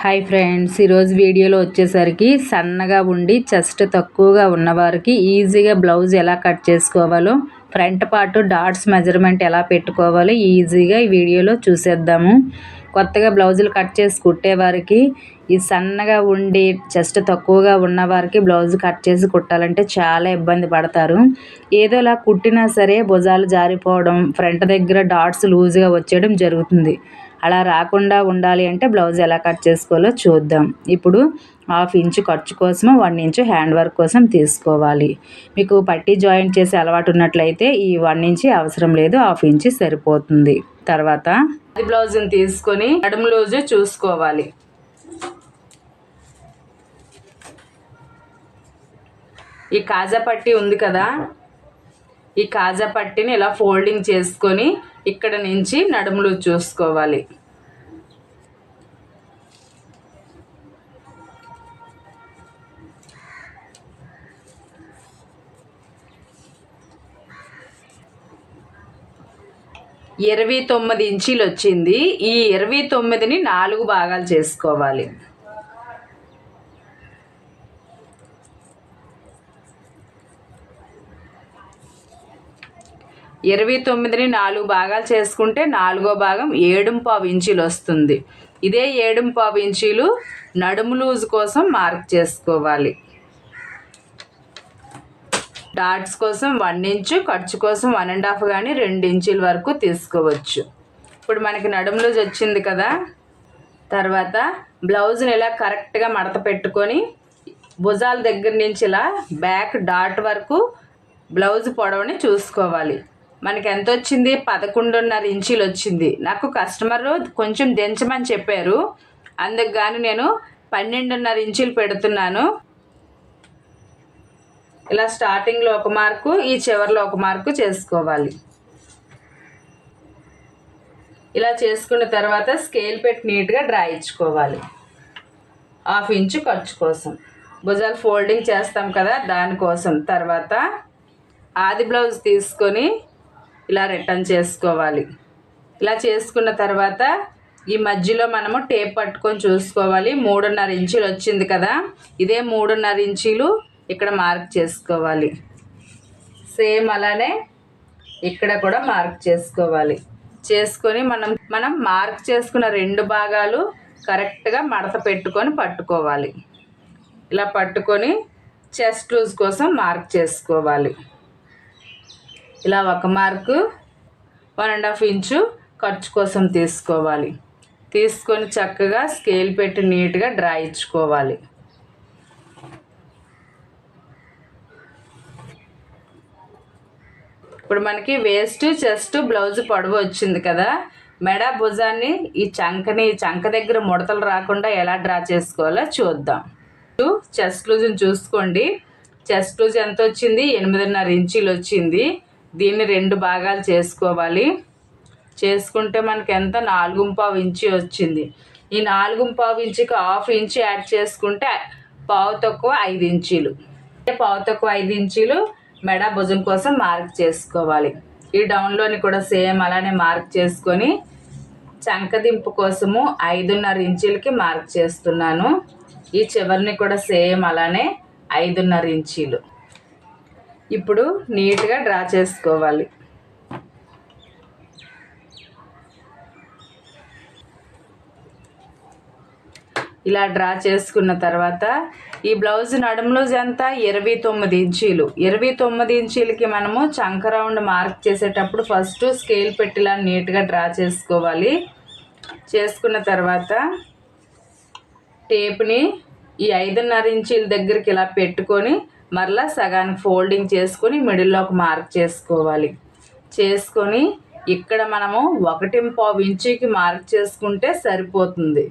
Hi friends ఈరోజు వీడియోలో వచ్చేసరికి సన్నగా ఉండి చెస్ట్ తక్కువగా ఉన్నవారికి ఈజీగా బ్లౌజ్ ఎలా కట్ చేసుకోవాలో ఫ్రంట్ పార్ట్ డాట్స్ మెజర్మెంట్ ఎలా పెట్టుకోవాలో ఈజీగా ఈ వీడియోలో చూసేద్దాము. కొత్తగా బ్లౌజులు కట్ చేసి కుట్టేవారికి ఈ సన్నగా ఉండి చెస్ట్ తక్కువగా ఉన్నవారికి బ్లౌజ్ కట్ చేసి కుట్టాలంటే చాలా ఇబ్బంది పడతారు. ఏదోలా కుట్టినా సరే భుజాలు జారిపోవడం ఫ్రంట్ దగ్గర డాట్స్ లూజ్గా వచ్చేయడం జరుగుతుంది. అలా రాకుండా ఉండాలి అంటే బ్లౌజ్ ఎలా కట్ చేసుకోవాలో చూద్దాం. ఇప్పుడు హాఫ్ ఇంచు ఖర్చు కోసం వన్ ఇంచు హ్యాండ్ వర్క్ కోసం తీసుకోవాలి. మీకు పట్టి జాయింట్ చేసే అలవాటు ఉన్నట్లయితే ఈ వన్ ఇంచి అవసరం లేదు హాఫ్ ఇంచి సరిపోతుంది. తర్వాత బ్లౌజ్ని తీసుకొని నడుము లూజు చూసుకోవాలి. ఈ కాజా పట్టి ఉంది కదా ఈ కాజా పట్టిని ఇలా ఫోల్డింగ్ చేసుకొని ఇక్కడ నుంచి నడుములు చూసుకోవాలి. ఇరవై తొమ్మిది ఇంచీలు వచ్చింది ఈ ఇరవై తొమ్మిదిని నాలుగు భాగాలు చేసుకోవాలి. ఇరవై తొమ్మిదిని నాలుగు భాగాలు చేసుకుంటే నాలుగో భాగం ఏడు పావు ఇంచీలు వస్తుంది. ఇదే ఏడు పావు ఇంచీలు నడుము లూజ్ కోసం మార్క్ చేసుకోవాలి. డాట్స్ కోసం వన్ ఇంచు ఖర్చు కోసం వన్ అండ్ హాఫ్ కానీ రెండు ఇంచుల వరకు తీసుకోవచ్చు. ఇప్పుడు మనకి నడుము లూజ్ వచ్చింది కదా. తర్వాత బ్లౌజ్ని ఇలా కరెక్ట్గా మడత పెట్టుకొని భుజాల దగ్గర నుంచి ఇలా బ్యాక్ డాట్ వరకు బ్లౌజ్ పొడవుని చూసుకోవాలి. మనకి ఎంత వచ్చింది పదకొండున్నర ఇంచీలు వచ్చింది నాకు కస్టమర్ కొంచెం దించమని చెప్పారు. అందుకు కానీ నేను పన్నెండున్నర ఇంచీలు పెడుతున్నాను. ఇలా స్టార్టింగ్లో ఒక మార్కు ఈ చివరిలో ఒక మార్కు చేసుకోవాలి. ఇలా చేసుకున్న తర్వాత స్కేల్ పెట్టి నీట్గా డ్రా ఇచ్చుకోవాలి. హాఫ్ ఇంచు ఖర్చు కోసం. భుజాలు ఫోల్డింగ్ చేస్తాం కదా దానికోసం. తర్వాత ఆది బ్లౌజ్ తీసుకొని ఇలా రిటర్న్ చేసుకోవాలి. ఇలా చేసుకున్న తర్వాత ఈ మధ్యలో మనము టేప్ పట్టుకొని చూసుకోవాలి. మూడున్నర ఇంచులు వచ్చింది కదా. ఇదే మూడున్నర ఇంచీలు ఇక్కడ మార్క్ చేసుకోవాలి. సేమ్ అలానే ఇక్కడ కూడా మార్క్ చేసుకోవాలి. చేసుకొని మనం మనం మార్క్ చేసుకున్న రెండు భాగాలు కరెక్ట్గా మడత పెట్టుకొని పట్టుకోవాలి. ఇలా పట్టుకొని చెస్ట్ లూజ్ కోసం మార్క్ చేసుకోవాలి. ఇలా ఒక mark one and half inch ఖర్చు కోసం తీసుకోవాలి. తీసుకొని చక్కగా స్కేల్ పెట్టి నీట్గా డ్రా ఇచ్చుకోవాలి. ఇప్పుడు మనకి వేస్ట్ చెస్ట్ బ్లౌజ్ పొడవు వచ్చింది కదా. మెడ భుజాన్ని ఈ చంకని చంక దగ్గర ముడతలు రాకుండా ఎలా డ్రా చేసుకోవాలో చూద్దాం. చెస్ట్ లూజ్ని చూసుకోండి. చెస్ట్ లూజ్ ఎంత వచ్చింది? ఎనిమిదిన్నర ఇంచీలు వచ్చింది. దీన్ని రెండు భాగాలు చేసుకోవాలి. చేసుకుంటే మనకి ఎంత? నాలుగు పావు ఇంచి వచ్చింది. ఈ నాలుగు పావు ఇంచుకి హాఫ్ ఇంచి యాడ్ చేసుకుంటే పావు తక్కువ ఐదు ఇంచీలు. పావు తక్కువ ఐదు ఇంచీలు మెడ భుజం కోసం మార్క్ చేసుకోవాలి. ఈ డౌన్లోని కూడా సేమ్ అలానే మార్క్ చేసుకొని చంకదింపు కోసము ఐదున్నర ఇంచీలకి మార్క్ చేస్తున్నాను. ఈ చివరిని కూడా సేమ్ అలానే ఐదున్నర ఇంచీలు. ఇప్పుడు నీట్గా డ్రా చేసుకోవాలి. ఇలా డ్రా చేసుకున్న తర్వాత ఈ బ్లౌజ్ నడుములో ఎంత? ఇరవై తొమ్మిది ఇంచీలు. ఇరవై తొమ్మిది ఇంచీలకి మనము చంక రౌండ్ మార్క్ చేసేటప్పుడు ఫస్ట్ స్కేల్ పెట్టిలా నీట్గా డ్రా చేసుకోవాలి. చేసుకున్న తర్వాత టేప్ని ఈ ఐదున్నర ఇంచీల దగ్గరికి ఇలా పెట్టుకొని మరలా సగానికి ఫోల్డింగ్ చేసుకొని మిడిల్లో ఒక మార్క్ చేసుకోవాలి. చేసుకొని ఇక్కడ మనము ఒకటి పావు ఇంచుకి మార్క్ చేసుకుంటే సరిపోతుంది.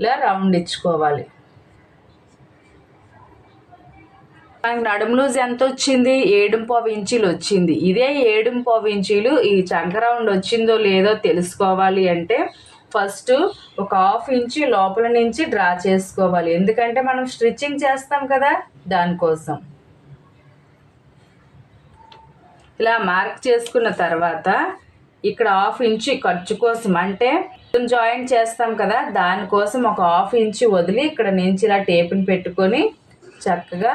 ఇలా రౌండ్ ఇచ్చుకోవాలి. మనకి నడుము లూజ్ ఎంత వచ్చింది? ఏడుంపావు ఇంచీలు వచ్చింది. ఇదే ఏడుంపావు ఇంచీలు ఈ చంక రౌండ్ వచ్చిందో లేదో తెలుసుకోవాలి అంటే ఫస్ట్ ఒక హాఫ్ ఇంచు లోపల నుంచి డ్రా చేసుకోవాలి. ఎందుకంటే మనం స్టిచ్చింగ్ చేస్తాం కదా దానికోసం. ఇలా మార్క్ చేసుకున్న తర్వాత ఇక్కడ హాఫ్ ఇంచు ఖర్చు కోసం అంటే జాయింట్ చేస్తాం కదా దానికోసం ఒక హాఫ్ ఇంచ్ వదిలి ఇక్కడ నుంచి ఇలా టేపుని పెట్టుకొని చక్కగా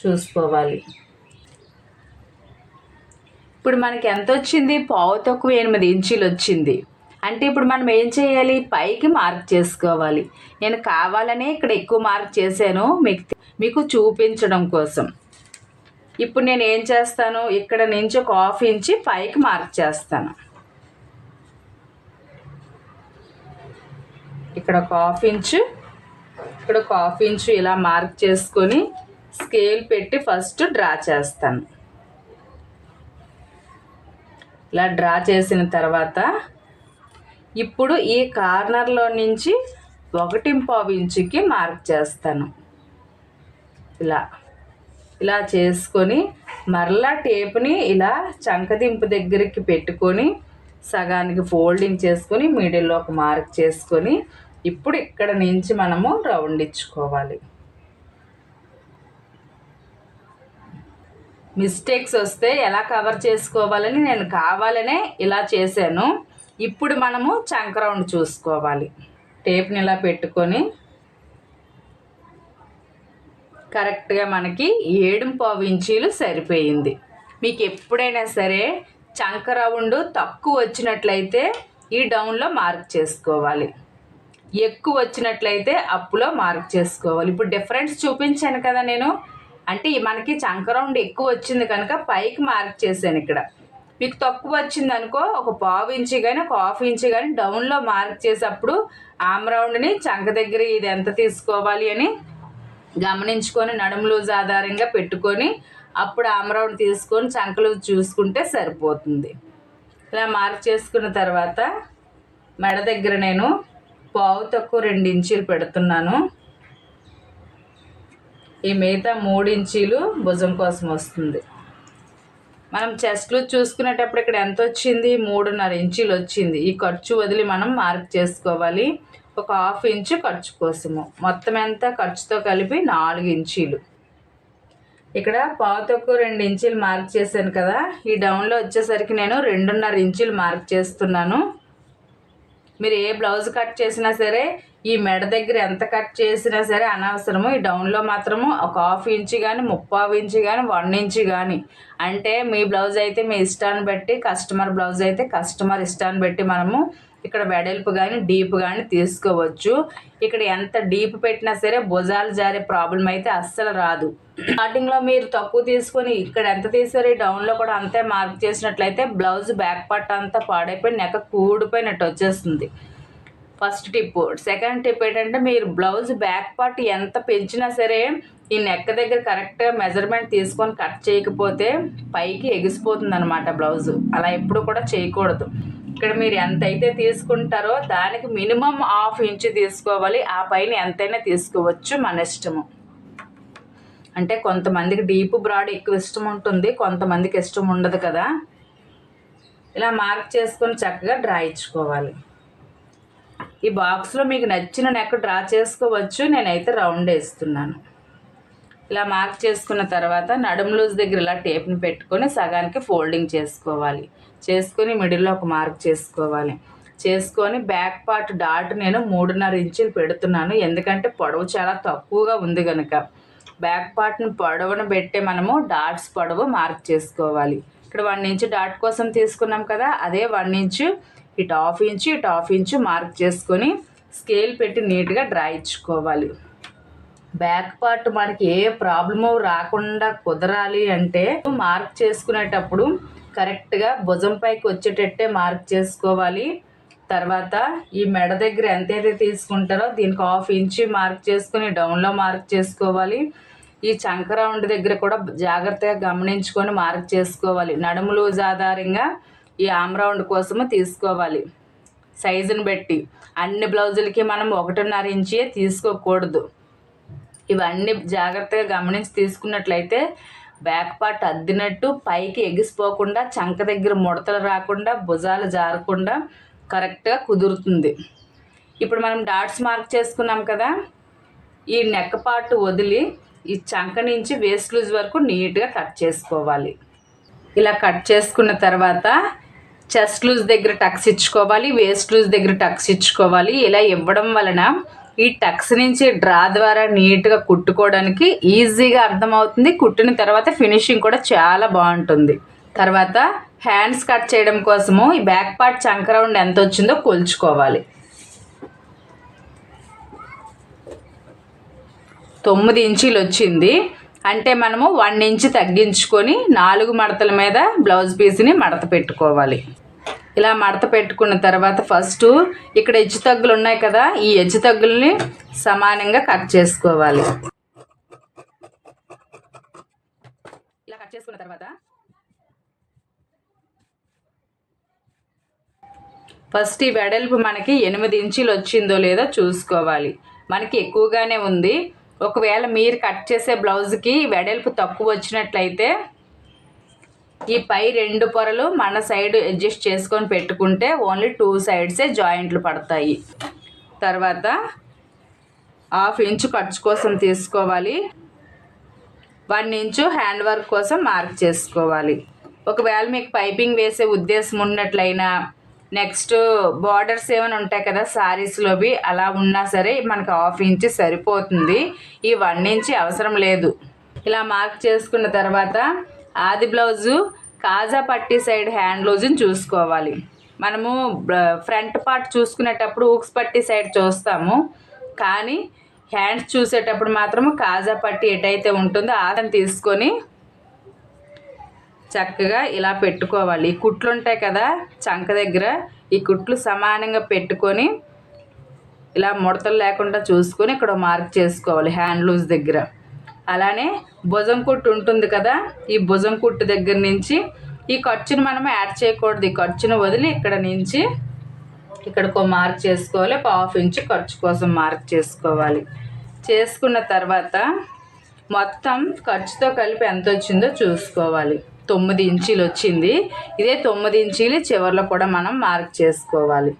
చూసుకోవాలి. ఇప్పుడు మనకి ఎంత వచ్చింది? పావు తక్కువ ఎనిమిది ఇంచులు వచ్చింది. అంటే ఇప్పుడు మనం ఏం చేయాలి? పైకి మార్క్ చేసుకోవాలి. నేను కావాలనే ఇక్కడ ఎక్కువ మార్క్ చేశాను. మీకు మీకు చూపించడం కోసం. ఇప్పుడు నేను ఏం చేస్తాను? ఇక్కడ నుంచి ఒక హాఫ్ ఇంచి పైకి మార్క్ చేస్తాను. ఇక్కడ ఒక హాఫ్ ఇంచు ఇక్కడ ఒక హాఫ్ ఇంచు ఇలా మార్క్ చేసుకొని స్కేల్ పెట్టి ఫస్ట్ డ్రా చేస్తాను. ఇలా డ్రా చేసిన తర్వాత ఇప్పుడు ఈ కార్నర్లో నుంచి ఒకటి ఇంచుకి మార్క్ చేస్తాను. ఇలా ఇలా చేసుకొని మరలా టేప్ని ఇలా చంకదింపు దగ్గరికి పెట్టుకొని సగానికి ఫోల్డింగ్ చేసుకొని మిడిల్లో ఒక మార్క్ చేసుకొని ఇప్పుడు ఇక్కడ నుంచి మనము రౌండ్ ఇచ్చుకోవాలి. మిస్టేక్స్ వస్తే ఎలా కవర్ చేసుకోవాలని నేను కావాలనే ఇలా చేశాను. ఇప్పుడు మనము చంక్రౌండ్ చూసుకోవాలి. టేప్ని ఇలా పెట్టుకొని కరెక్ట్గా మనకి ఏడు పావు ఇంచీలు సరిపోయింది. మీకు ఎప్పుడైనా సరే చంక రౌండ్ తక్కువ వచ్చినట్లయితే ఈ డౌన్లో మార్క్ చేసుకోవాలి. ఎక్కువ వచ్చినట్లయితే అప్పులో మార్క్ చేసుకోవాలి. ఇప్పుడు డిఫరెన్స్ చూపించాను కదా నేను. అంటే మనకి చంక రౌండ్ ఎక్కువ వచ్చింది కనుక పైకి మార్క్ చేశాను ఇక్కడ. మీకు తక్కువ వచ్చింది అనుకో ఒక పావు ఇంచి కానీ ఒక హాఫ్ ఇంచి కానీ డౌన్లో మార్క్ చేసేటప్పుడు ఆమ్ రౌండ్ని చంక దగ్గర ఇది ఎంత తీసుకోవాలి అని గమనించుకొని నడుము లూజ్ ఆధారంగా పెట్టుకొని అప్పుడు ఆమ్ రౌండ్ తీసుకొని చంకలు చూసుకుంటే సరిపోతుంది. ఇలా మార్క్ చేసుకున్న తర్వాత మెడ దగ్గర నేను పావు తక్కువ రెండు ఇంచీలు పెడుతున్నాను. ఈ మిగతా మూడు ఇంచీలు భుజం కోసం వస్తుంది. మనం చెస్ట్లు చూసుకునేటప్పుడు ఇక్కడ ఎంత వచ్చింది? మూడున్నర ఇంచీలు వచ్చింది. ఈ ఖర్చు వదిలి మనం మార్క్ చేసుకోవాలి. ఒక హాఫ్ ఇంచు ఖర్చు కోసము. మొత్తం ఎంత? ఖర్చుతో కలిపి నాలుగు ఇంచీలు. ఇక్కడ పావు రెండు ఇంచీలు మార్క్ చేశాను కదా. ఈ డౌన్లో వచ్చేసరికి నేను రెండున్నర ఇంచీలు మార్క్ చేస్తున్నాను. మీరు ఏ బ్లౌజ్ కట్ చేసినా సరే ఈ మెడ దగ్గర ఎంత కట్ చేసినా సరే అనవసరము. ఈ డౌన్లో మాత్రము ఒక హాఫ్ ఇంచ్ కానీ ముప్పావు ఇంచ్ కానీ వన్ ఇంచ్ కానీ అంటే మీ బ్లౌజ్ అయితే మీ ఇష్టాన్ని బట్టి కస్టమర్ బ్లౌజ్ అయితే కస్టమర్ ఇష్టాన్ని బట్టి మనము ఇక్కడ వెడల్పు కానీ డీప్ కానీ తీసుకోవచ్చు. ఇక్కడ ఎంత డీప్ పెట్టినా సరే భుజాలు జారే ప్రాబ్లం అయితే అస్సలు రాదు. స్టార్టింగ్లో మీరు తక్కువ తీసుకొని ఇక్కడ ఎంత తీసారు డౌన్లో కూడా అంతే మార్క్ చేసినట్లయితే బ్లౌజ్ బ్యాక్ పార్ట్ అంతా పాడైపోయి నెక్క కూడిపోయినట్టు వచ్చేస్తుంది. First tip. సెకండ్ టిప్ ఏంటంటే మీరు బ్లౌజ్ బ్యాక్ పార్ట్ ఎంత పెంచినా సరే ఈ నెక్ దగ్గర కరెక్ట్గా మెజర్మెంట్ తీసుకొని కట్ చేయకపోతే పైకి ఎగిసిపోతుంది అనమాట బ్లౌజ్. అలా ఎప్పుడు కూడా చేయకూడదు. ఇక్కడ మీరు ఎంత అయితే తీసుకుంటారో దానికి మినిమం హాఫ్ ఇంచ్ తీసుకోవాలి. ఆ పైన ఎంతైనా తీసుకోవచ్చు మన ఇష్టము. అంటే కొంతమందికి డీప్ బ్రాడ్ ఎక్కువ ఇష్టం ఉంటుంది కొంతమందికి ఇష్టం ఉండదు కదా. ఇలా మార్క్ చేసుకొని చక్కగా డ్రా ఇచ్చుకోవాలి. ఈ బాక్స్లో మీకు నచ్చిన నెక్ డ్రా చేసుకోవచ్చు. నేనైతే రౌండ్ వేస్తున్నాను. ఇలా మార్క్ చేసుకున్న తర్వాత నడుము లూజ్ దగ్గర ఇలా టేప్ని పెట్టుకొని సగానికి ఫోల్డింగ్ చేసుకోవాలి. చేసుకొని మిడిల్లో ఒక మార్క్ చేసుకోవాలి. చేసుకొని బ్యాక్ పార్ట్ డాట్ నేను మూడున్నర ఇంచులు పెడుతున్నాను. ఎందుకంటే పొడవు చాలా తక్కువగా ఉంది కనుక బ్యాక్ పార్ట్ని పొడవును పెట్టే మనము డాట్స్ పొడవు మార్క్ చేసుకోవాలి. ఇక్కడ వన్ ఇంచు డాట్ కోసం తీసుకున్నాం కదా అదే వన్ ఇంచు ఇటు హాఫ్ ఇంచు ఇటు హాఫ్ ఇంచు మార్క్ చేసుకొని స్కేల్ పెట్టి నీట్గా డ్రా ఇచ్చుకోవాలి. బ్యాక్ పార్ట్ మనకి ఏ ప్రాబ్లము రాకుండా కుదరాలి అంటే మార్క్ చేసుకునేటప్పుడు కరెక్ట్గా భుజం పైకి వచ్చేటట్టే మార్క్ చేసుకోవాలి. తర్వాత ఈ మెడ దగ్గర ఎంతైతే తీసుకుంటారో దీనికి హాఫ్ ఇంచు మార్క్ చేసుకుని డౌన్లో మార్క్ చేసుకోవాలి. ఈ చంక రౌండ్ దగ్గర కూడా జాగ్రత్తగా గమనించుకొని మార్క్ చేసుకోవాలి. నడుము ఆధారంగా ఈ ఆమ్ రౌండ్ కోసము తీసుకోవాలి. సైజుని బట్టి. అన్ని బ్లౌజులకి మనం ఒకటిన్నర ఇంచే తీసుకోకూడదు. ఇవన్నీ జాగ్రత్తగా గమనించి తీసుకున్నట్లయితే బ్యాక్ పార్ట్ అద్దినట్టు పైకి ఎగిసిపోకుండా చంక దగ్గర ముడతలు రాకుండా భుజాలు జారకుండా కరెక్ట్గా కుదురుతుంది. ఇప్పుడు మనం డాట్స్ మార్క్ చేసుకున్నాం కదా ఈ నెక్ పార్ట్ వదిలి ఈ చంక నుంచి వేస్ట్ లూజ్ వరకు నీట్గా కట్ చేసుకోవాలి. ఇలా కట్ చేసుకున్న తర్వాత చెస్ట్ లూజ్ దగ్గర టక్స్ ఇచ్చుకోవాలి వేస్ట్ లూజ్ దగ్గర టక్స్ ఇచ్చుకోవాలి. ఇలా ఇవ్వడం వలన ఈ టక్స్ నుంచి డ్రా ద్వారా నీట్గా కుట్టుకోవడానికి ఈజీగా అర్థమవుతుంది. కుట్టిన తర్వాత ఫినిషింగ్ కూడా చాలా బాగుంటుంది. తర్వాత హ్యాండ్స్ కట్ చేయడం కోసము ఈ బ్యాక్ పార్ట్ చంక రౌండ్ ఎంత వచ్చిందో కొలుచుకోవాలి. తొమ్మిది ఇంచీలు వచ్చింది. అంటే మనము వన్ ఇంచ్ తగ్గించుకొని నాలుగు మడతల మీద బ్లౌజ్ పీస్ని మడత పెట్టుకోవాలి. ఇలా మడత పెట్టుకున్న తర్వాత ఫస్ట్ ఇక్కడ హెచ్చు తగ్గులు ఉన్నాయి కదా ఈ హెచ్చు తగ్గుల్ని సమానంగా కట్ చేసుకోవాలి. ఇలా కట్ చేసుకున్న తర్వాత ఫస్ట్ ఈ వెడల్పు మనకి ఎనిమిది ఇంచులు వచ్చిందో లేదో చూసుకోవాలి. మనకి ఎక్కువగానే ఉంది. ఒకవేళ మీరు కట్ చేసే బ్లౌజ్కి వెడల్పు తక్కువ వచ్చినట్లయితే ఈ పై రెండు పొరలు మన సైడ్ అడ్జస్ట్ చేసుకొని పెట్టుకుంటే ఓన్లీ టూ సైడ్సే జాయింట్లు పడతాయి. తర్వాత హాఫ్ ఇంచు ఖర్చు కోసం తీసుకోవాలి. వన్ ఇంచు హ్యాండ్ వర్క్ కోసం మార్క్ చేసుకోవాలి. ఒకవేళ మీకు పైపింగ్ వేసే ఉద్దేశం ఉన్నట్లయినా నెక్స్ట్ బార్డర్స్ ఏమైనా ఉంటాయి కదా శారీస్లోవి అలా ఉన్నా సరే మనకు హాఫ్ ఇంచ్ సరిపోతుంది. ఈ వన్ ఇంచ్ అవసరం లేదు. ఇలా మార్క్ చేసుకున్న తర్వాత ఆది బ్లౌజు కాజా పట్టి సైడ్ హ్యాండ్ లూజ్ని చూసుకోవాలి. మనము ఫ్రంట్ పార్ట్ చూసుకునేటప్పుడు ఊక్స్ పట్టి సైడ్ చూస్తాము. కానీ హ్యాండ్స్ చూసేటప్పుడు మాత్రము కాజా పట్టి ఎటైతే ఉంటుందో ఆదం తీసుకొని చక్కగా ఇలా పెట్టుకోవాలి. ఈ కుట్లు ఉంటాయి కదా చంక దగ్గర ఈ కుట్లు సమానంగా పెట్టుకొని ఇలా ముడతలు లేకుండా చూసుకొని ఇక్కడ మార్క్ చేసుకోవాలి హ్యాండ్ లూజ్ దగ్గర. అలానే భుజం కుట్టు ఉంటుంది కదా ఈ భుజం కుట్టు దగ్గర నుంచి ఈ ఖర్చును మనం యాడ్ చేయకూడదు. ఈ ఖర్చును వదిలి ఇక్కడ నుంచి ఇక్కడికి మార్క్ చేసుకోవాలి. ఒక హాఫ్ ఇంచ్ ఖర్చు కోసం మార్క్ చేసుకోవాలి. చేసుకున్న తర్వాత మొత్తం ఖర్చుతో కలిపి ఎంత వచ్చిందో చూసుకోవాలి. తొమ్మిది ఇంచీలు వచ్చింది. ఇదే తొమ్మిది ఇంచీలు చివరిలో కూడా మనం మార్క్ చేసుకోవాలి.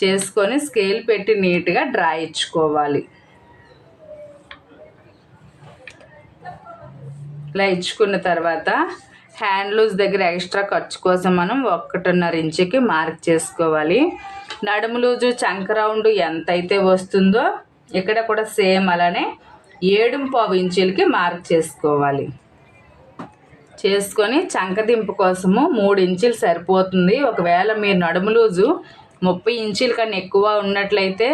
చేసుకొని స్కేల్ పెట్టి నీట్గా డ్రా ఇచ్చుకోవాలి. ఇలా ఇచ్చుకున్న తర్వాత హ్యాండ్ లూజ్ దగ్గర ఎక్స్ట్రా ఖర్చు కోసం మనం ఒకటిన్నర ఇంచుకి మార్క్ చేసుకోవాలి. నడుము లూజు చంక రౌండ్ ఎంత అయితే వస్తుందో ఇక్కడ కూడా సేమ్ అలానే ఏడు పావు ఇంచులకి మార్క్ చేసుకోవాలి. చేసుకొని చంకదింపు కోసము మూడు ఇంచులు సరిపోతుంది. ఒకవేళ మీరు నడుము లూజు ముప్పై ఇంచుల కన్నా ఎక్కువ ఉన్నట్లయితే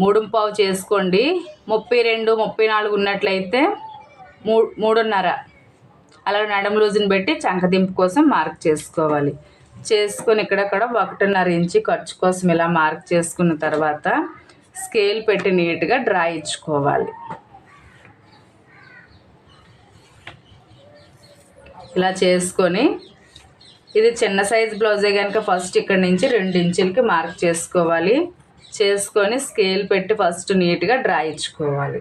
మూడు పావు చేసుకోండి. ముప్పై రెండు ముప్పై నాలుగు ఉన్నట్లయితే మూ మూడున్నర. అలా నడుము లూజుని పెట్టి చంకదింపు కోసం మార్క్ చేసుకోవాలి. చేసుకొని ఇక్కడక్కడ ఒకటిన్నర ఇంచి ఖర్చు కోసం ఇలా మార్క్ చేసుకున్న తర్వాత స్కేల్ పెట్టి నీట్గా డ్రా ఇచ్చుకోవాలి. ఇలా చేసుకొని ఇది చిన్న సైజ్ బ్లౌజే కనుక ఫస్ట్ ఇక్కడ నుంచి రెండు ఇంచులకి మార్క్ చేసుకోవాలి. చేసుకొని స్కేల్ పెట్టి ఫస్ట్ నీట్గా డ్రా ఇచ్చుకోవాలి.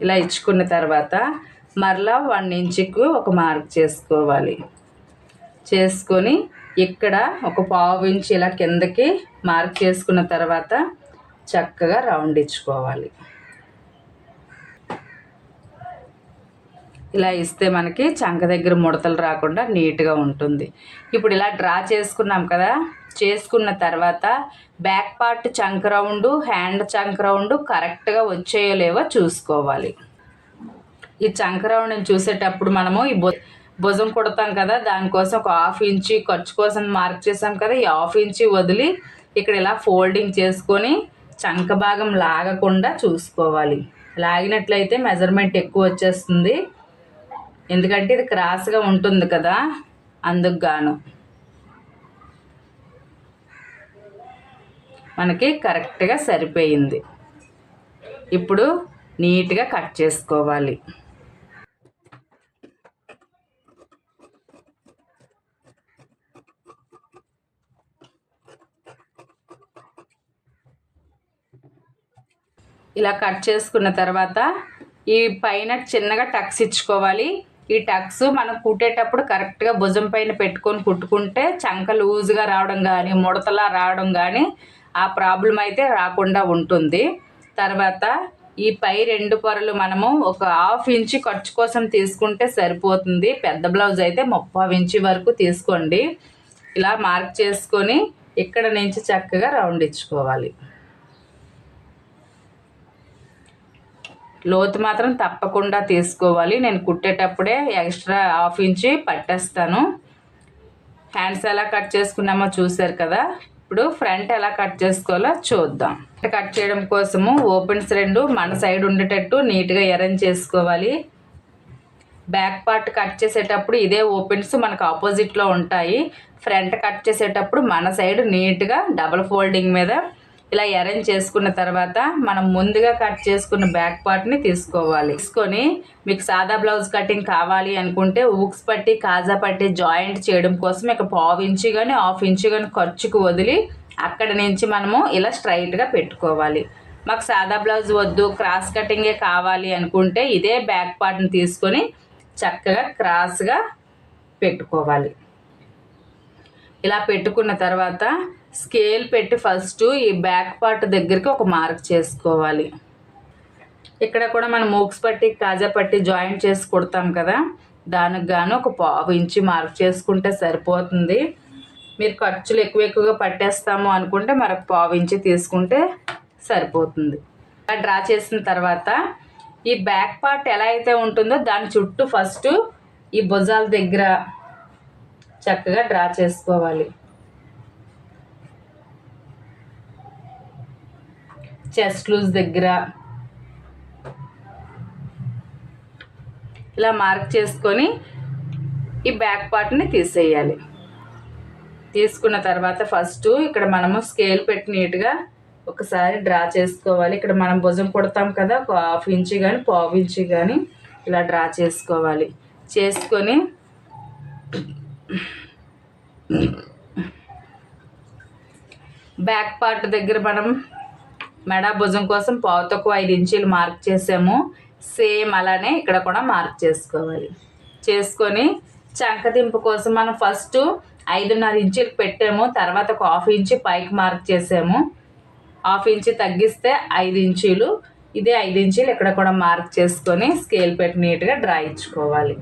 ఇలా ఇచ్చుకున్న తర్వాత మరలా వన్ ఇంచుకు ఒక మార్క్ చేసుకోవాలి. చేసుకొని ఇక్కడ ఒక పావు ఇంచు ఇలా కిందకి మార్క్ చేసుకున్న తర్వాత చక్కగా రౌండ్ ఇచ్చుకోవాలి. ఇలా ఇస్తే మనకి చంక దగ్గర ముడతలు రాకుండా నీట్గా ఉంటుంది. ఇప్పుడు ఇలా డ్రా చేసుకున్నాం కదా చేసుకున్న తర్వాత బ్యాక్ పార్ట్ చంక రౌండ్ హ్యాండ్ చంక రౌండ్ కరెక్ట్గా వచ్చేయో లేవో చూసుకోవాలి. ఈ చంక రౌండ్ని చూసేటప్పుడు మనము ఈ భుజం కుడతాం కదా దానికోసం ఒక హాఫ్ ఇంచి ఖర్చు కోసం మార్క్ చేసాం కదా ఈ హాఫ్ ఇంచి వదిలి ఇక్కడ ఇలా ఫోల్డింగ్ చేసుకొని చంక భాగం లాగకుండా చూసుకోవాలి. లాగినట్లయితే మెజర్మెంట్ ఎక్కువ వచ్చేస్తుంది. ఎందుకంటే ఇది క్రాస్గా ఉంటుంది కదా అందుకు గాను మనకి కరెక్ట్గా సరిపోయింది. ఇప్పుడు నీట్గా కట్ చేసుకోవాలి. ఇలా కట్ చేసుకున్న తర్వాత ఈ పైన చిన్నగా టక్స్ ఇచ్చుకోవాలి. ఈ టక్స్ మనం కుట్టేటప్పుడు కరెక్ట్గా భుజం పైన పెట్టుకొని కుట్టుకుంటే చంక లూజ్గా రావడం కానీ ముడతలా రావడం కానీ ఆ ప్రాబ్లం అయితే రాకుండా ఉంటుంది. తర్వాత ఈ పై రెండు పొరలు మనము ఒక హాఫ్ ఇంచు ఖర్చు కోసం తీసుకుంటే సరిపోతుంది. పెద్ద బ్లౌజ్ అయితే ముప్పై ఇంచు వరకు తీసుకోండి. ఇలా మార్క్ చేసుకొని ఇక్కడ నుంచి చక్కగా రౌండ్ ఇచ్చుకోవాలి. లోతు మాత్రం తప్పకుండా తీసుకోవాలి. నేను కుట్టేటప్పుడే ఎక్స్ట్రా హాఫ్ ఇంచి పట్టేస్తాను. హ్యాండ్స్ ఎలా కట్ చేసుకున్నామో చూసారు కదా. ఇప్పుడు ఫ్రంట్ ఎలా కట్ చేసుకోవాలో చూద్దాం. కట్ చేయడం కోసము ఓపెన్స్ రెండు మన సైడ్ ఉండేటట్టు నీట్గా అరేంజ్ చేసుకోవాలి. బ్యాక్ పార్ట్ కట్ చేసేటప్పుడు ఇదే ఓపెన్స్ మనకు ఆపోజిట్లో ఉంటాయి. ఫ్రంట్ కట్ చేసేటప్పుడు మన సైడ్ నీట్గా డబల్ ఫోల్డింగ్ మీద ఇలా అరేంజ్ చేసుకున్న తర్వాత మనం ముందుగా కట్ చేసుకున్న బ్యాక్ పార్ట్ని తీసుకోవాలి. తీసుకొని మీకు సాదా బ్లౌజ్ కటింగ్ కావాలి అనుకుంటే ఊక్స్ పట్టి కాజా పట్టి జాయింట్ చేయడం కోసం ఇక పావు ఇంచు కానీ హాఫ్ ఇంచు కానీ ఖర్చుకు వదిలి అక్కడ నుంచి మనము ఇలా స్ట్రైట్గా పెట్టుకోవాలి. మాకు సాదా బ్లౌజ్ వద్దు క్రాస్ కటింగే కావాలి అనుకుంటే ఇదే బ్యాక్ పార్ట్ని తీసుకొని చక్కగా క్రాస్గా పెట్టుకోవాలి. ఇలా పెట్టుకున్న తర్వాత స్కేల్ పెట్టి ఫస్ట్ ఈ బ్యాక్ పార్ట్ దగ్గరికి ఒక మార్క్ చేసుకోవాలి. ఇక్కడ కూడా మనం మూక్స్ పట్టి కాజా పట్టి జాయింట్ చేసి కుడతాం కదా. దానికి గాను ఒక పావు ఇంచి మార్క్ చేసుకుంటే సరిపోతుంది. మీరు ఖర్చులు ఎక్కువ ఎక్కువగా పట్టేస్తాము అనుకుంటే మరొక పావు ఇంచి తీసుకుంటే సరిపోతుంది. డ్రా చేసిన తర్వాత ఈ బ్యాక్ పార్ట్ ఎలా అయితే ఉంటుందో దాని చుట్టూ ఫస్ట్ ఈ భుజాల దగ్గర చక్కగా డ్రా చేసుకోవాలి. చెస్ట్ లూజ్ దగ్గర. ఇలా మార్క్ చేసుకొని ఈ బ్యాక్ పార్ట్ని తీసేయాలి. తీసుకున్న తర్వాత ఫస్ట్ ఇక్కడ మనము స్కేల్ పెట్టి నీట్గా ఒకసారి డ్రా చేసుకోవాలి. ఇక్కడ మనం భుజం కుడతాం కదా ఒక హాఫ్ ఇంచు కానీ పావు ఇంచు కానీ ఇలా డ్రా చేసుకోవాలి. చేసుకొని బ్యాక్ పార్ట్ దగ్గర మనం మెడ భుజం కోసం పావు తక్కువ ఐదు ఇంచీలు మార్క్ చేసాము. సేమ్ అలానే ఇక్కడ కూడా మార్క్ చేసుకోవాలి. చేసుకొని చంకదింపు కోసం మనం ఫస్ట్ ఐదున్నర ఇంచీలు పెట్టాము. తర్వాత ఒక హాఫ్ ఇంచు పైకి మార్క్ చేసాము. హాఫ్ ఇంచు తగ్గిస్తే ఐదు ఇంచీలు. ఇదే ఐదు ఇంచీలు ఇక్కడ కూడా మార్క్ చేసుకొని స్కేల్ పెట్టి నీట్గా డ్రా ఇచ్చుకోవాలి.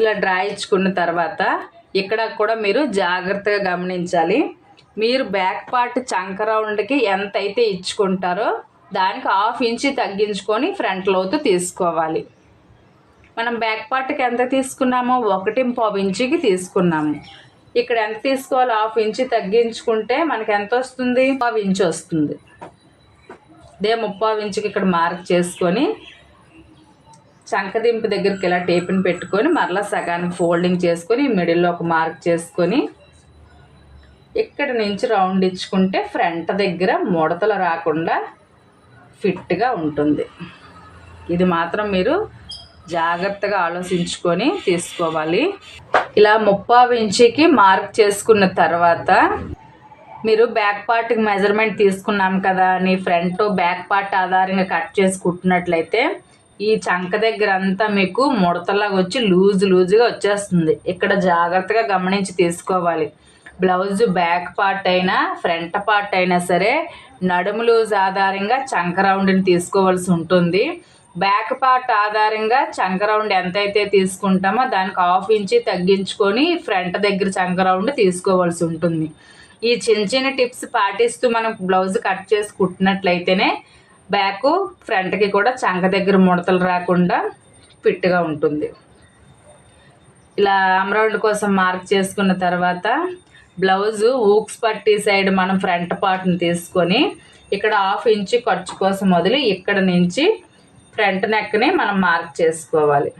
ఇలా డ్రా ఇచ్చుకున్న తర్వాత ఇక్కడ కూడా మీరు జాగ్రత్తగా గమనించాలి. మీరు బ్యాక్ పార్ట్ చంక రౌండ్కి ఎంత అయితే ఇచ్చుకుంటారో దానికి హాఫ్ ఇంచి తగ్గించుకొని ఫ్రంట్ లోతు తీసుకోవాలి. మనం బ్యాక్ పార్ట్కి ఎంత తీసుకున్నామో ఒకటి పావు ఇంచుకి తీసుకున్నాము. ఇక్కడ ఎంత తీసుకోవాలి? హాఫ్ ఇంచి తగ్గించుకుంటే మనకి ఎంత వస్తుంది? పావు ఇంచు వస్తుంది. ఇదే ముప్పావు ఇంచుకి ఇక్కడ మార్క్ చేసుకొని చంకదింపు దగ్గరికి ఇలా టేపుని పెట్టుకొని మరలా సగానికి ఫోల్డింగ్ చేసుకొని మిడిల్లో ఒక మార్క్ చేసుకొని ఇక్కడ నుంచి రౌండ్ ఇచ్చుకుంటే ఫ్రంట్ దగ్గర ముడతలు రాకుండా ఫిట్గా ఉంటుంది. ఇది మాత్రం మీరు జాగ్రత్తగా ఆలోచించుకొని తీసుకోవాలి. ఇలా ముప్పావు ఇంచుకి మార్క్ చేసుకున్న తర్వాత మీరు బ్యాక్ పార్ట్కి మెజర్మెంట్ తీసుకున్నాం కదా అని ఫ్రంట్ బ్యాక్ పార్ట్ ఆధారంగా కట్ చేసుకుంటున్నట్లయితే ఈ చంక దగ్గర అంతా మీకు ముడతలాగా వచ్చి లూజ్ లూజ్గా వచ్చేస్తుంది. ఇక్కడ జాగ్రత్తగా గమనించి తీసుకోవాలి. బ్లౌజ్ బ్యాక్ పార్ట్ అయినా ఫ్రంట్ పార్ట్ అయినా సరే నడుము లూజ్ ఆధారంగా చంక రౌండ్ని తీసుకోవాల్సి ఉంటుంది. బ్యాక్ పార్ట్ ఆధారంగా చంక రౌండ్ ఎంతైతే తీసుకుంటామో దానికి హాఫ్ ఇంచి తగ్గించుకొని ఫ్రంట్ దగ్గర చంక రౌండ్ తీసుకోవాల్సి ఉంటుంది. ఈ చిన్న చిన్న టిప్స్ పాటిస్తూ మనం బ్లౌజ్ కట్ చేసి కుట్టినట్లయితేనే బ్యాక్ ఫ్రంట్కి కూడా చంక దగ్గర ముడతలు రాకుండా ఫిట్గా ఉంటుంది. ఇలా అమరౌండ్ కోసం మార్క్ చేసుకున్న తర్వాత బ్లౌజు ఊక్స్ పట్టి సైడ్ మనం ఫ్రంట్ పార్ట్ని తీసుకొని ఇక్కడ హాఫ్ ఇంచ్ ఖర్చు కోసం వదిలి ఇక్కడ నుంచి ఫ్రంట్ నెక్ని మనం మార్క్ చేసుకోవాలి.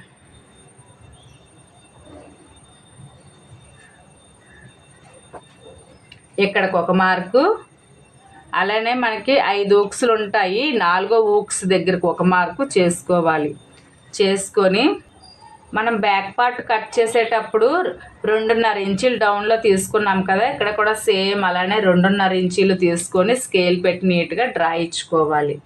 ఇక్కడికి ఒక మార్కు అలానే మనకి ఐదు ఊక్స్లు ఉంటాయి. నాలుగో ఊక్స్ దగ్గరకు ఒక మార్కు చేసుకోవాలి. చేసుకొని మనం బ్యాక్ పార్ట్ కట్ చేసేటప్పుడు రెండున్నర ఇంచులు డౌన్లో తీసుకున్నాం కదా ఇక్కడ కూడా సేమ్ అలానే రెండున్నర ఇంచీలు తీసుకొని స్కేల్ పెట్టి నీట్గా డ్రా ఇచ్చుకోవాలి.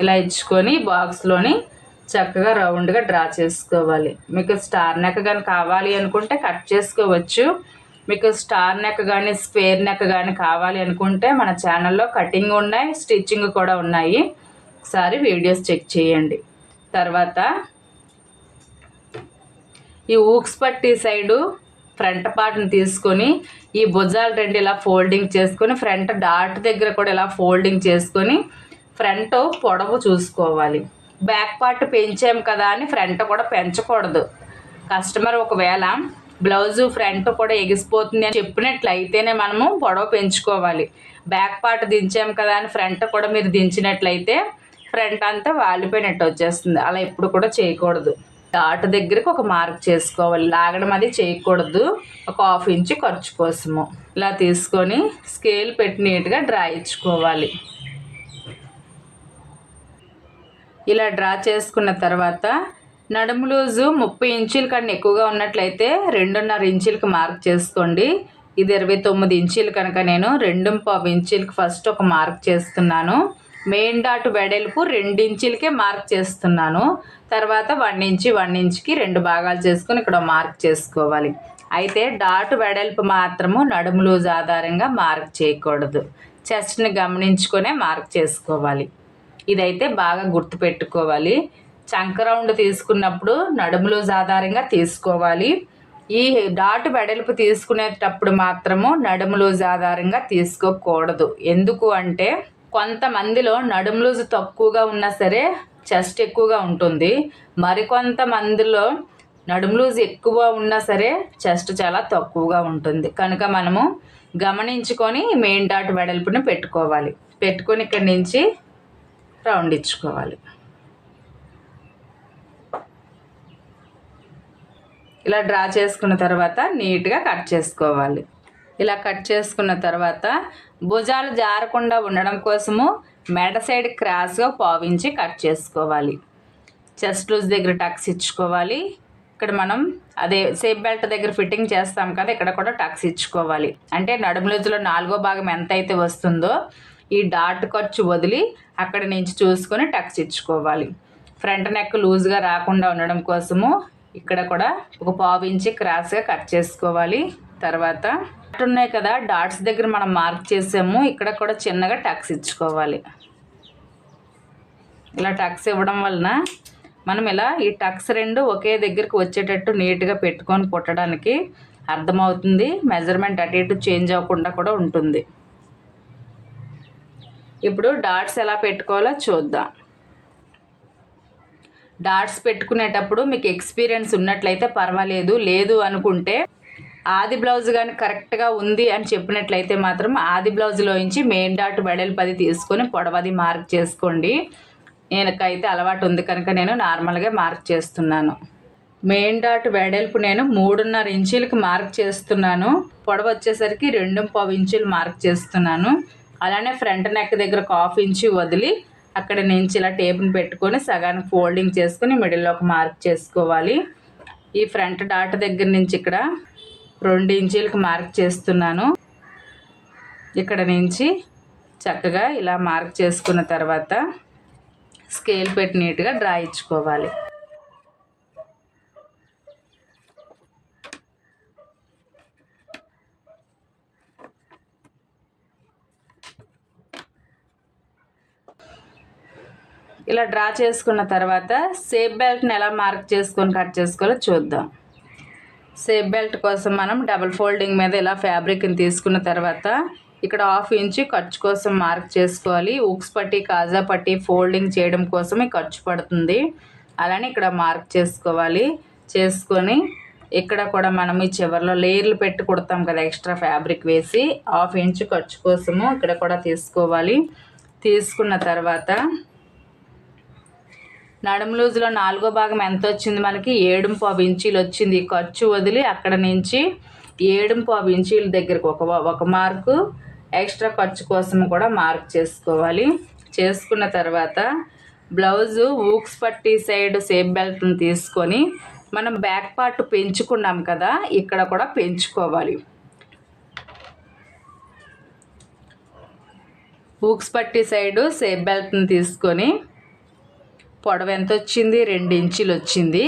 ఇలా ఇచ్చుకొని బాక్స్లోని చక్కగా రౌండ్గా డ్రా చేసుకోవాలి. మీకు స్టార్ నెక్ కానీ కావాలి అనుకుంటే కట్ చేసుకోవచ్చు. మీకు స్టార్ నెక్ కానీ స్క్వేర్ నెక్ కానీ కావాలి అనుకుంటే మన ఛానల్లో కటింగ్ ఉన్నాయి స్టిచ్చింగ్ కూడా ఉన్నాయి. ఒకసారి వీడియోస్ చెక్ చేయండి. తర్వాత ఈ ఊక్స్ పట్టి సైడు ఫ్రంట్ పార్ట్ని తీసుకొని ఈ భుజాలు రెండు ఇలా ఫోల్డింగ్ చేసుకొని ఫ్రంట్ డాట్ దగ్గర కూడా ఇలా ఫోల్డింగ్ చేసుకొని ఫ్రంట్ పొడవు చూసుకోవాలి. బ్యాక్ పార్ట్ పెంచాం కదా అని ఫ్రంట్ కూడా పెంచకూడదు. కస్టమర్ ఒకవేళ బ్లౌజు ఫ్రంట్ కూడా ఎగిసిపోతుంది అని చెప్పినట్లయితేనే మనము పొడవు పెంచుకోవాలి. బ్యాక్ పార్ట్ దించాం కదా అని ఫ్రంట్ కూడా మీరు దించినట్లయితే ఫ్రంట్ అంతా వాలిపోయినట్టు వచ్చేస్తుంది. అలా ఎప్పుడు కూడా చేయకూడదు. డాట్ దగ్గరికి ఒక మార్క్ చేసుకోవాలి. లాగడం అది చేయకూడదు. ఒక హాఫ్ ఇంచ్ ఖర్చు కోసము. ఇలా తీసుకొని స్కేల్ పెట్టి నీట్గా డ్రా ఇచ్చుకోవాలి. ఇలా డ్రా చేసుకున్న తర్వాత నడుము లూజు ముప్పై ఇంచుల కన్నా ఎక్కువగా ఉన్నట్లయితే రెండున్నర ఇంచులకు మార్క్ చేసుకోండి. ఇది ఇరవై తొమ్మిది ఇంచులు కనుక నేను రెండు పావు ఇంచులకి ఫస్ట్ ఒక మార్క్ చేస్తున్నాను. మెయిన్ డాట్ వెడల్పు రెండు ఇంచులకే మార్క్ చేస్తున్నాను. తర్వాత వన్ ఇంచ్ వన్ ఇంచ్కి రెండు భాగాలు చేసుకొని ఇక్కడ మార్క్ చేసుకోవాలి. అయితే డాట్ వెడల్పు మాత్రము నడుము లూజ్ ఆధారంగా మార్క్ చేయకూడదు. చెస్ట్ని గమనించుకొనే మార్క్ చేసుకోవాలి. ఇదైతే బాగా గుర్తుపెట్టుకోవాలి. చంక రౌండ్ తీసుకున్నప్పుడు నడుము లూజ్ ఆధారంగా తీసుకోవాలి. ఈ డాటు వెడల్పు తీసుకునేటప్పుడు మాత్రము నడుము లూజ్ ఆధారంగా తీసుకోకూడదు. ఎందుకు అంటే కొంతమందిలో నడుము లూజ్ తక్కువగా ఉన్నా సరే చెస్ట్ ఎక్కువగా ఉంటుంది. మరికొంతమందిలో నడుము లూజ్ ఎక్కువ ఉన్నా సరే చెస్ట్ చాలా తక్కువగా ఉంటుంది. కనుక మనము గమనించుకొని మెయిన్ డాట్ వెడల్పుని పెట్టుకోవాలి. పెట్టుకొని ఇక్కడి నుంచి రౌండ్ ఇచ్చుకోవాలి ఇలా డ్రా చేసుకున్న తర్వాత నీట్గా కట్ చేసుకోవాలి. ఇలా కట్ చేసుకున్న తర్వాత భుజాలు జారకుండా ఉండడం కోసము మెడ సైడ్ క్రాస్గా పావించి కట్ చేసుకోవాలి. చెస్ట్ లూజ్ దగ్గర టక్స్ ఇచ్చుకోవాలి. ఇక్కడ మనం అదే సేఫ్ బెల్ట్ దగ్గర ఫిట్టింగ్ చేస్తాం కదా ఇక్కడ కూడా టక్స్ ఇచ్చుకోవాలి. అంటే నడుము నాలుగో భాగం ఎంత అయితే వస్తుందో ఈ డాట్ ఖర్చు వదిలి అక్కడ నుంచి చూసుకొని టక్స్ ఇచ్చుకోవాలి. ఫ్రంట్ నెక్ లూజ్గా రాకుండా ఉండడం కోసము ఇక్కడ కూడా ఒక పావు ఇంచి క్రాస్గా కట్ చేసుకోవాలి. తర్వాత డాట్ ఉన్నాయి కదా డాట్స్ దగ్గర మనం మార్క్ చేసాము ఇక్కడ కూడా చిన్నగా టక్స్ ఇచ్చుకోవాలి. ఇలా టక్స్ ఇవ్వడం వలన మనం ఇలా ఈ టక్స్ రెండు ఒకే దగ్గరికి వచ్చేటట్టు నీట్గా పెట్టుకొని కుట్టడానికి అర్థమవుతుంది మెజర్మెంట్ అటు ఇటు చేంజ్ అవ్వకుండా కూడా ఉంటుంది. ఇప్పుడు డాట్స్ ఎలా పెట్టుకోవాలో చూద్దాం. డాట్స్ పెట్టుకునేటప్పుడు మీకు ఎక్స్పీరియన్స్ ఉన్నట్లయితే పర్వాలేదు లేదు అనుకుంటే ఆది బ్లౌజ్ కానీ కరెక్ట్గా ఉంది అని చెప్పినట్లయితే మాత్రం ఆది బ్లౌజ్లోంచి మెయిన్ డాట్ వెడల్పది తీసుకొని పొడవది మార్క్ చేసుకోండి. నేనకైతే అలవాటు ఉంది కనుక నేను నార్మల్గా మార్క్ చేస్తున్నాను. మెయిన్ డాట్ వెడల్పు నేను మూడున్నర ఇంచులకు మార్క్ చేస్తున్నాను. పొడవ వచ్చేసరికి రెండు పావు ఇంచులు మార్క్ చేస్తున్నాను. అలానే ఫ్రంట్ నెక్ దగ్గర ఒక ఇంచి వదిలి అక్కడ నుంచి ఇలా టేప్ని పెట్టుకొని సగానికి ఫోల్డింగ్ చేసుకొని మిడిల్లో ఒక మార్క్ చేసుకోవాలి. ఈ ఫ్రంట్ డాట్ దగ్గర నుంచి ఇక్కడ రెండు ఇంచీలకు మార్క్ చేస్తున్నాను. ఇక్కడ నుంచి చక్కగా ఇలా మార్క్ చేసుకున్న తర్వాత స్కేల్ పెట్టి నీట్గా డ్రా ఇచ్చుకోవాలి. ఇలా డ్రా చేసుకున్న తర్వాత సేఫ్ బెల్ట్ని ఎలా మార్క్ చేసుకొని కట్ చేసుకోవాలో చూద్దాం. సేఫ్ బెల్ట్ కోసం మనం డబుల్ ఫోల్డింగ్ మీద ఇలా ఫ్యాబ్రిక్ని తీసుకున్న తర్వాత ఇక్కడ హాఫ్ ఇంచ్ ఖర్చు కోసం మార్క్ చేసుకోవాలి. ఉక్స్ పట్టి కాజా పట్టి ఫోల్డింగ్ చేయడం కోసమే ఖర్చు పడుతుంది. అలానే ఇక్కడ మార్క్ చేసుకోవాలి. చేసుకొని ఇక్కడ కూడా మనం ఈ చివరిలో లేయర్లు పెట్టి కుడతాం కదా ఎక్స్ట్రా ఫ్యాబ్రిక్ వేసి. హాఫ్ ఇంచ్ ఖర్చు కోసము ఇక్కడ కూడా తీసుకోవాలి. తీసుకున్న తర్వాత నడుము లూజులో నాలుగో భాగం ఎంత వచ్చింది మనకి? ఏడు పావు ఇంచీలు వచ్చింది. ఖర్చు వదిలి అక్కడ నుంచి ఏడు పావు ఇంచీల దగ్గరకు ఒక ఒక మార్కు ఎక్స్ట్రా ఖర్చు కోసం కూడా మార్క్ చేసుకోవాలి. చేసుకున్న తర్వాత బ్లౌజు ఊక్స్ పట్టి సైడ్ సేప్ బెల్ట్ని తీసుకొని మనం బ్యాక్ పార్ట్ పెంచుకున్నాం కదా ఇక్కడ కూడా పెంచుకోవాలి. ఊక్స్ పట్టి సైడు సేప్ బెల్ట్ని తీసుకొని పొడవు ఎంత వచ్చింది రెండు ఇంచులు వచ్చింది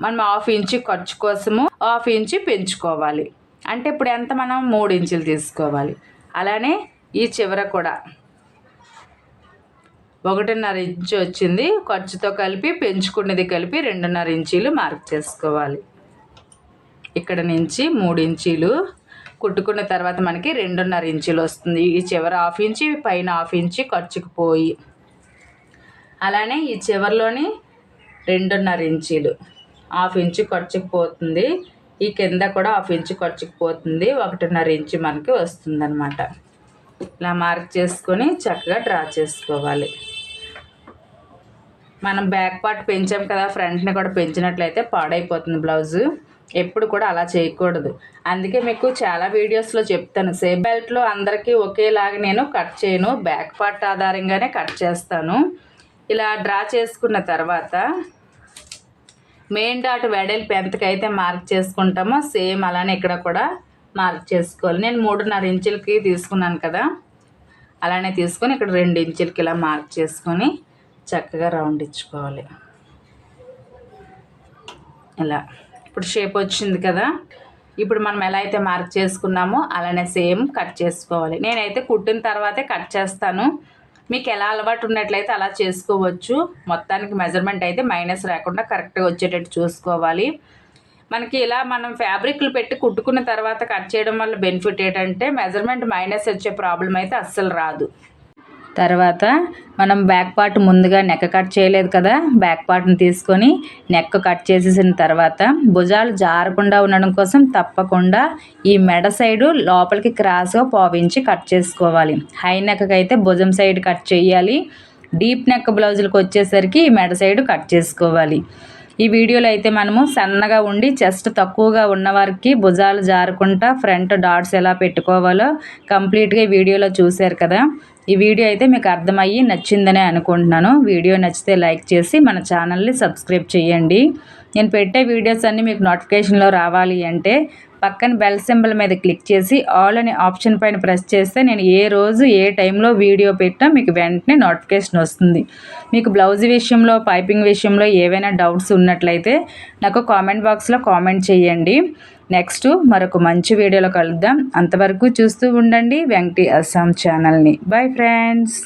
మనం హాఫ్ ఇంచు ఖర్చు కోసము హాఫ్ ఇంచు పెంచుకోవాలి. అంటే ఇప్పుడు ఎంత మనం మూడు ఇంచులు తీసుకోవాలి. అలానే ఈ చివర కూడా. ఒకటిన్నర ఇంచు వచ్చింది. ఖర్చుతో కలిపి పెంచుకున్నది కలిపి రెండున్నర ఇంచీలు మార్క్ చేసుకోవాలి. ఇక్కడ నుంచి మూడు ఇంచీలు కుట్టుకున్న తర్వాత మనకి రెండున్నర ఇంచులు వస్తుంది ఈ చివర హాఫ్ ఇంచి పైన హాఫ్ ఇంచి ఖర్చుకు పోయి అలానే ఈ చివరిలోని రెండున్నర ఇంచీలు. హాఫ్ ఇంచు ఖర్చుకుపోతుంది ఈ కింద కూడా హాఫ్ ఇంచు ఖర్చుకుపోతుంది ఒకటిన్నర ఇంచు మనకి వస్తుంది అనమాట ఇలా మార్క్ చేసుకొని చక్కగా డ్రా చేసుకోవాలి. మనం బ్యాక్ పార్ట్ పెంచాం కదా ఫ్రంట్ని కూడా పెంచినట్లయితే పాడైపోతుంది బ్లౌజు. ఎప్పుడు కూడా అలా చేయకూడదు. అందుకే మీకు చాలా వీడియోస్లో చెప్తాను. సేఫ్ బెల్ట్లో అందరికీ ఒకేలాగా నేను కట్ చేయను. బ్యాక్ పార్ట్ ఆధారంగానే కట్ చేస్తాను. ఇలా డ్రా చేసుకున్న తర్వాత మెయిన్ డాట్ వెడల్పు ఎంతకైతే మార్క్ చేసుకుంటామో సేమ్ అలానే ఇక్కడ కూడా మార్క్ చేసుకోవాలి. నేను మూడున్నర ఇంచులకి తీసుకున్నాను కదా అలానే తీసుకొని ఇక్కడ రెండు ఇంచులకి ఇలా మార్క్ చేసుకొని చక్కగా రౌండ్ ఇచ్చుకోవాలి. ఇలా ఇప్పుడు షేప్ వచ్చింది కదా ఇప్పుడు మనం ఎలా అయితే మార్క్ చేసుకున్నామో అలానే సేమ్ కట్ చేసుకోవాలి. నేనైతే కుట్టిన తర్వాతే కట్ చేస్తాను. మీకు ఎలా అలవాటు ఉన్నట్లయితే అలా చేసుకోవచ్చు. మొత్తానికి మెజర్మెంట్ అయితే మైనస్ రాకుండా కరెక్ట్గా వచ్చేటట్టు చూసుకోవాలి. మనకి ఇలా మనం ఫ్యాబ్రిక్లు పెట్టి కుట్టుకున్న తర్వాత కట్ చేయడం వల్ల బెనిఫిట్ ఏంటంటే మెజర్మెంట్ మైనస్ వచ్చే ప్రాబ్లం అయితే అస్సలు రాదు. తర్వాత మనం బ్యాక్ పార్ట్ ముందుగా నెక్క కట్ చేయలేదు కదా బ్యాక్ పార్ట్ని తీసుకొని నెక్ కట్ చేసేసిన తర్వాత భుజాలు జారకుండా ఉండడం కోసం తప్పకుండా ఈ మెడ సైడు లోపలికి క్రాస్గా పోవించి కట్ చేసుకోవాలి. హై నెక్కకి అయితే భుజం సైడ్ కట్ చేయాలి. డీప్ నెక్ బ్లౌజులకు వచ్చేసరికి ఈ మెడ సైడ్ కట్ చేసుకోవాలి. ఈ వీడియోలో అయితే మనము సన్నగా ఉండి చెస్ట్ తక్కువగా ఉన్న వారికి భుజాలు జారుకుంటా ఫ్రంట్ డాట్స్ ఎలా పెట్టుకోవాలో కంప్లీట్గా ఈ వీడియోలో చూశారు కదా. ఈ వీడియో అయితే మీకు అర్థమయ్యి నచ్చిందనే అనుకుంటున్నాను. వీడియో నచ్చితే లైక్ చేసి మన ఛానల్ని సబ్స్క్రైబ్ చేయండి. నేను పెట్టే వీడియోస్ అన్నీ మీకు నోటిఫికేషన్లో రావాలి అంటే పక్కన బెల్ సింబల్ మీద క్లిక్ చేసి ఆల్ అనే ఆప్షన్ పైన ప్రెస్ చేస్తే నేను ఏ రోజు ఏ టైంలో వీడియో పెట్టినా మీకు వెంటనే నోటిఫికేషన్ వస్తుంది. మీకు బ్లౌజ్ విషయంలో పైపింగ్ విషయంలో ఏవైనా డౌట్స్ ఉన్నట్లయితే నాకు కామెంట్ బాక్స్లో కామెంట్ చేయండి. నెక్స్ట్ మరొక మంచి వీడియోలో కలుద్దాం. అంతవరకు చూస్తూ ఉండండి. వెంకటి అస్సాం ఛానల్ని. Bye friends.